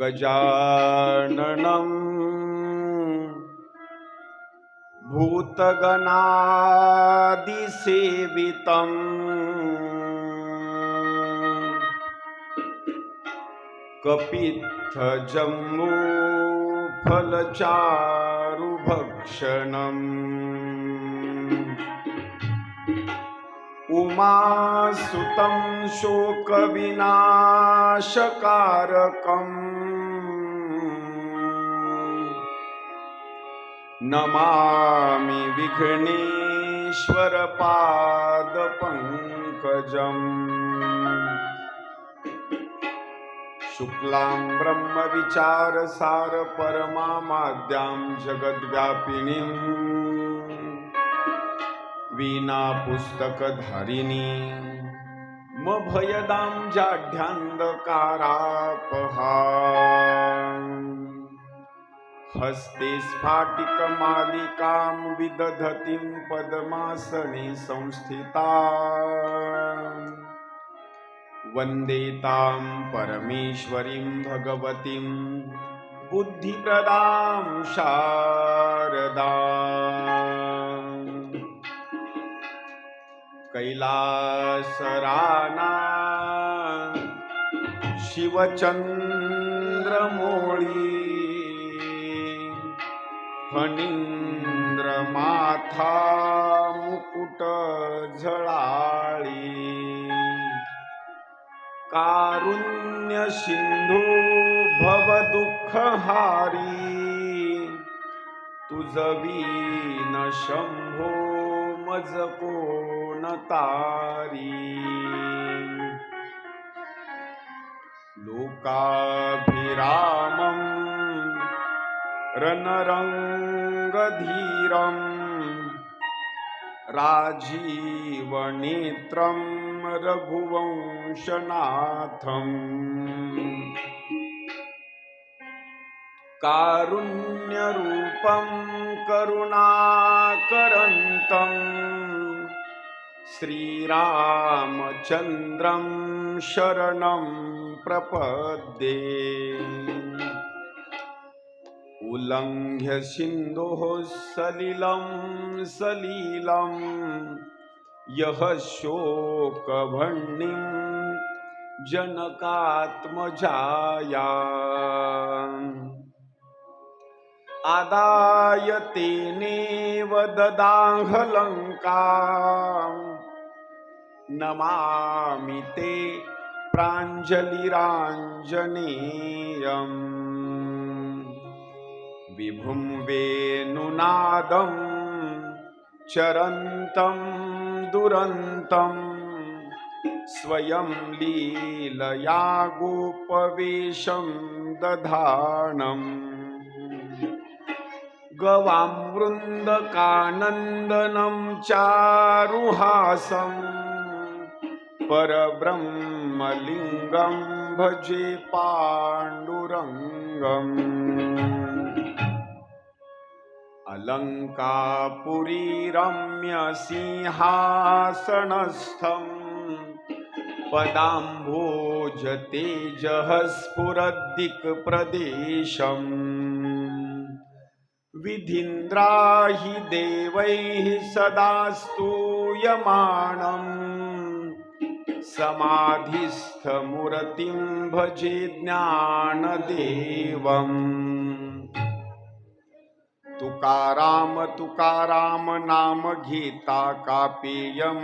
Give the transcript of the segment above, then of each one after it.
गजाननम् भूतगणादिसेवितम्। कपित्थजम्बूफलचारुभक्षणम् उमासुतं शोकविनाशकारकम्। नमामि विघ्नेश्वरपादपङ्कजम् शुक्लां ब्रह्मविचारसार परमामाद्यां जगद्व्यापिनीम् वीणापुस्तकधारिणी मभयदां जाढ्यान्धकारापहा। हस्ते स्फाटिकमालिकां विदधतीं पद्मासने संस्थिता वन्दे तां परमेश्वरीं भगवतीं बुद्धिप्रदां शारदा कैलासराना शिवचन्द्रमोळी फणीन्द्रमाथा मुकुट झळाळी. कारुण्य सिंधू भवदुःखहारी तुझ वीन शंभो मज कोण तारी. लोकाभिरामं रणरङ्गधीरं राजीवनेत्रं रघुवंशनाथम्। कारुण्यरूपं करुणाकरन्तं श्रीरामचन्द्रं शरणं प्रपद्ये। उल्लङ्घ्य सिन्धोः सलिलं सलीलं यः शोकभण्णिं जनकात्मजाया आदाय तेनेव ददाहलङ्का नमामि ते प्राञ्जलिराञ्जनेयम्। विभुं वेणुनादं चरन्तं दुरन्तं स्वयं लीलया गोपवेशं दधानम् गवां वृन्दकानन्दनं चारुहासं परब्रह्मलिङ्गं भजे पाण्डुरङ्गम्। अलङ्कापुरी रम्यसिंहासनस्थम् पदाम्भोजतेजः स्फुरद्दिक्प्रदेशम् विधीन्द्राहि देवैः सदा स्तूयमाणम् समाधिस्थमुरतिं भजे ज्ञानदेवम् तुकाराम तुकाराम नाम घेता कापेयम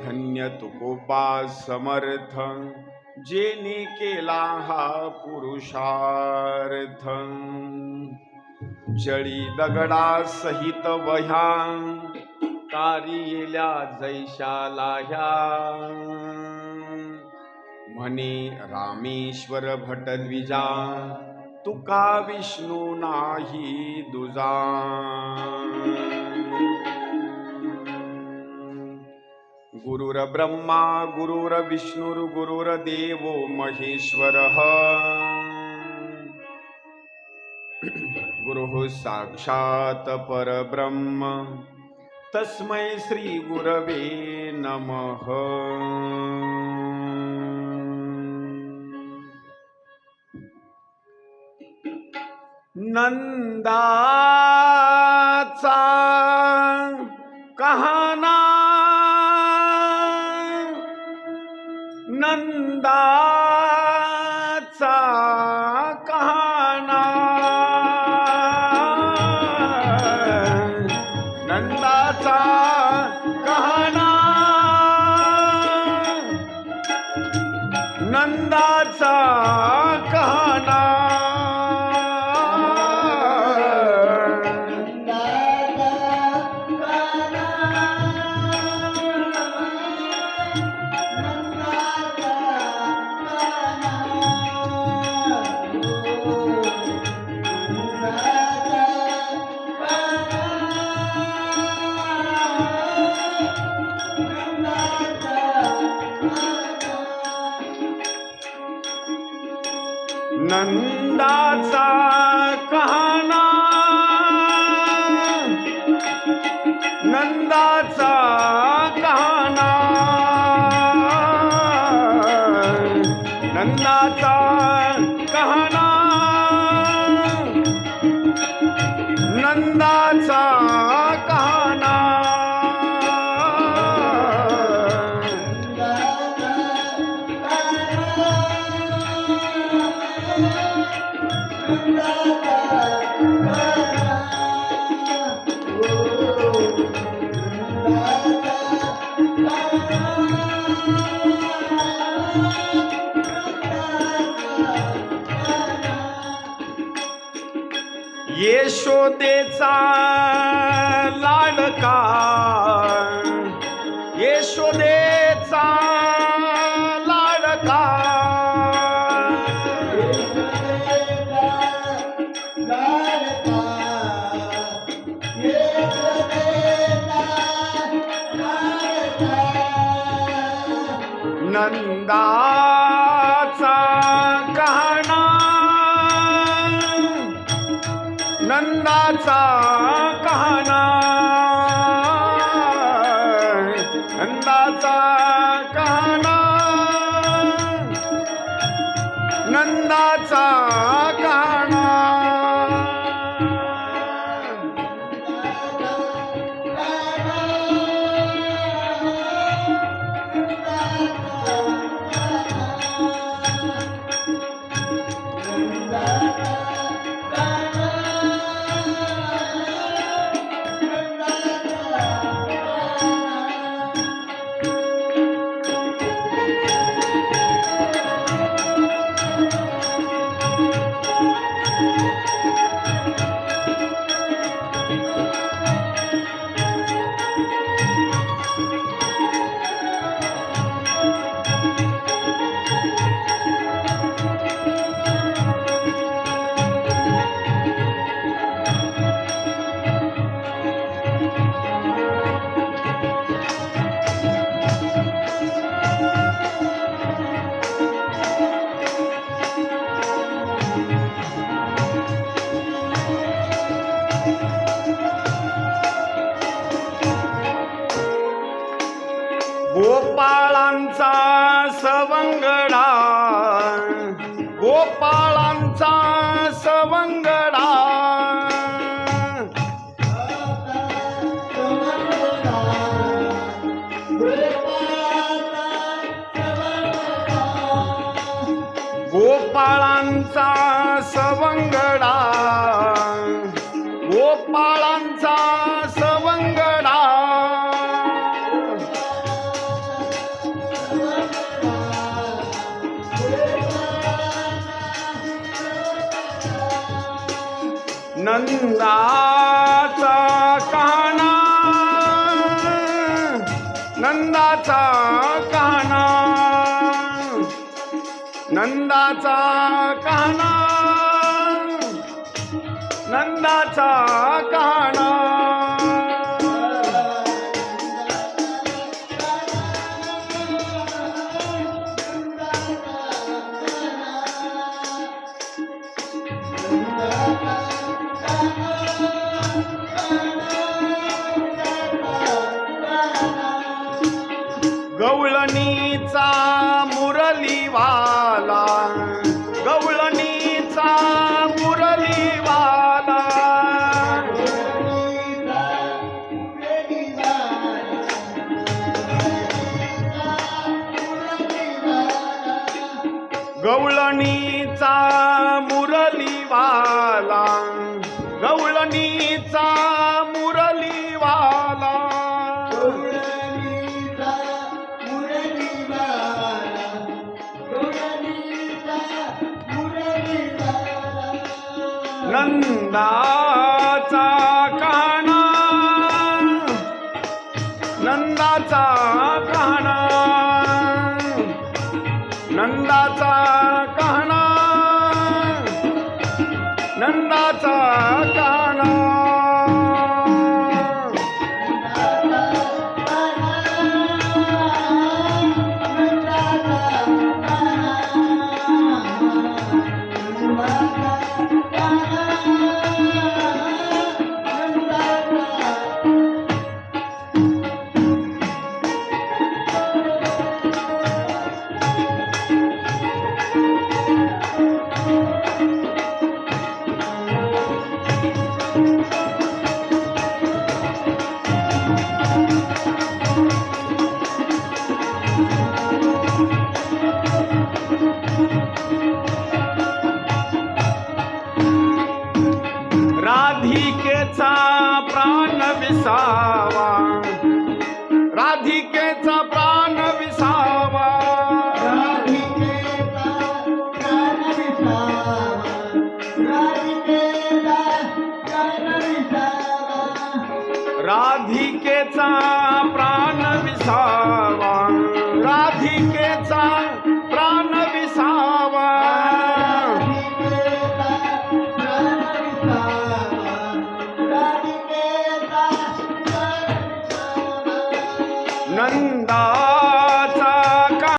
धन्य तुकोबा समर्थ जेने केला हा पुरुषार्थ जळी दगडा सहित वह्या कारिल्या जैशाला ह्या म्हणे रामेश्वर भटद्विजा तुका विष्णू नाही दुजा. गुरुर्ब्रह्मा गुरुर्विष्णुर्गुरुर्देवो महेश्वरः. गुरुः साक्षात परब्रह्म. तस्मै श्रीगुरवे नमः. नंदाचा कहाना यशोदेचा लाडका यशोदेचा लाडका नंदाचा 大枣。锅巴 된다. गवळणीचा मुरलीवाला गवळणीचा मुरलीवाला. गवळणीचा मुरलीवाला गवळणीचा नंदाचा राधिकेचा प्राण विसावा. राधिकेचा प्राण विसावा. राधिकेचा प्राण विसावा.